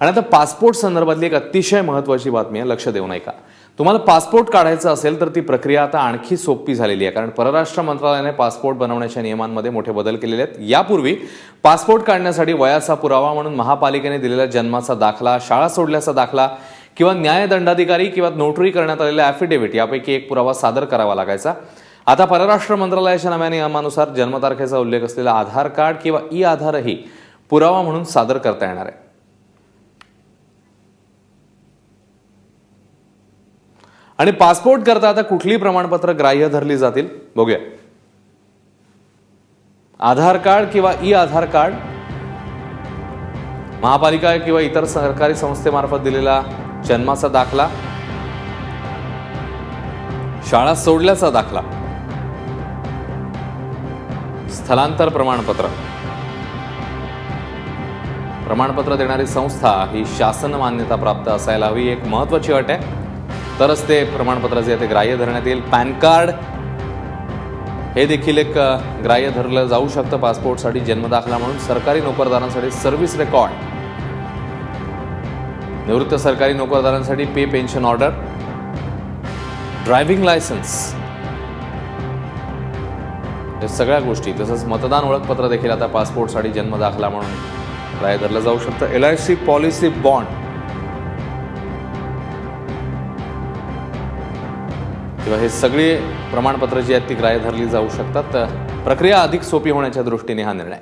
आणि आता पासपोर्ट संदर्भातली एक अतिशय महत्वाची बातमी आहे लक्ष देऊ नये का तुम्हाला पासपोर्ट काढायचा असेल तर ती प्रक्रिया आता आणखी सोपी झालेली आहे कारण परराष्ट्र मंत्रालयाने पासपोर्ट बनवण्याच्या नियमांमध्ये मोठे बदल केलेले आहेत. यापूर्वी पासपोर्ट काढण्यासाठी वयाचा पुरावा म्हणून महापालिकेने दिलेला जन्माचा दाखला शाळा सोडल्याचा दाखला किंवा न्यायदंडाधिकारी किंवा नोटरी करण्यात आलेल्या ॲफिडेव्हिट यापैकी एक पुरावा सादर करावा लागायचा. आता परराष्ट्र मंत्रालयाच्या नव्या नियमानुसार जन्मतारखेचा उल्लेख असलेला आधार कार्ड किंवा ई आधारही पुरावा म्हणून सादर करता येणार आहे. आणि पासपोर्ट करता आता कुठली प्रमाणपत्र ग्राह्य धरली जातील. बघूया. आधार कार्ड किंवा ई आधार कार्ड महापालिका किंवा इतर सरकारी संस्थेमार्फत दिलेला जन्माचा दाखला शाळा सोडल्याचा दाखला स्थलांतर प्रमाणपत्र. प्रमाणपत्र देणारी संस्था ही शासन मान्यता प्राप्त असायला हवी एक महत्वाची अट आहे. तरच ते प्रमाणपत्र जे आहे ते ग्राह्य धरण्यात येईल. पॅन कार्ड हे देखील एक ग्राह्य धरलं जाऊ शकतं पासपोर्टसाठी जन्मदाखला म्हणून. सरकारी नोकरदारांसाठी सर्व्हिस रेकॉर्ड निवृत्त सरकारी नोकरदारांसाठी pay pension order driving licence या सगळ्या गोष्टी तसंच मतदान ओळखपत्र देखील आता पासपोर्टसाठी जन्मदाखला म्हणून ग्राह्य धरलं जाऊ शकतं. L I C policy bond किंवा हे सगळे प्रमाणपत्र जी आहेत ती ग्राह्य धरली जाऊ शकतात. प्रक्रिया अधिक सोपी होण्याच्या दृष्टीने हा निर्णय.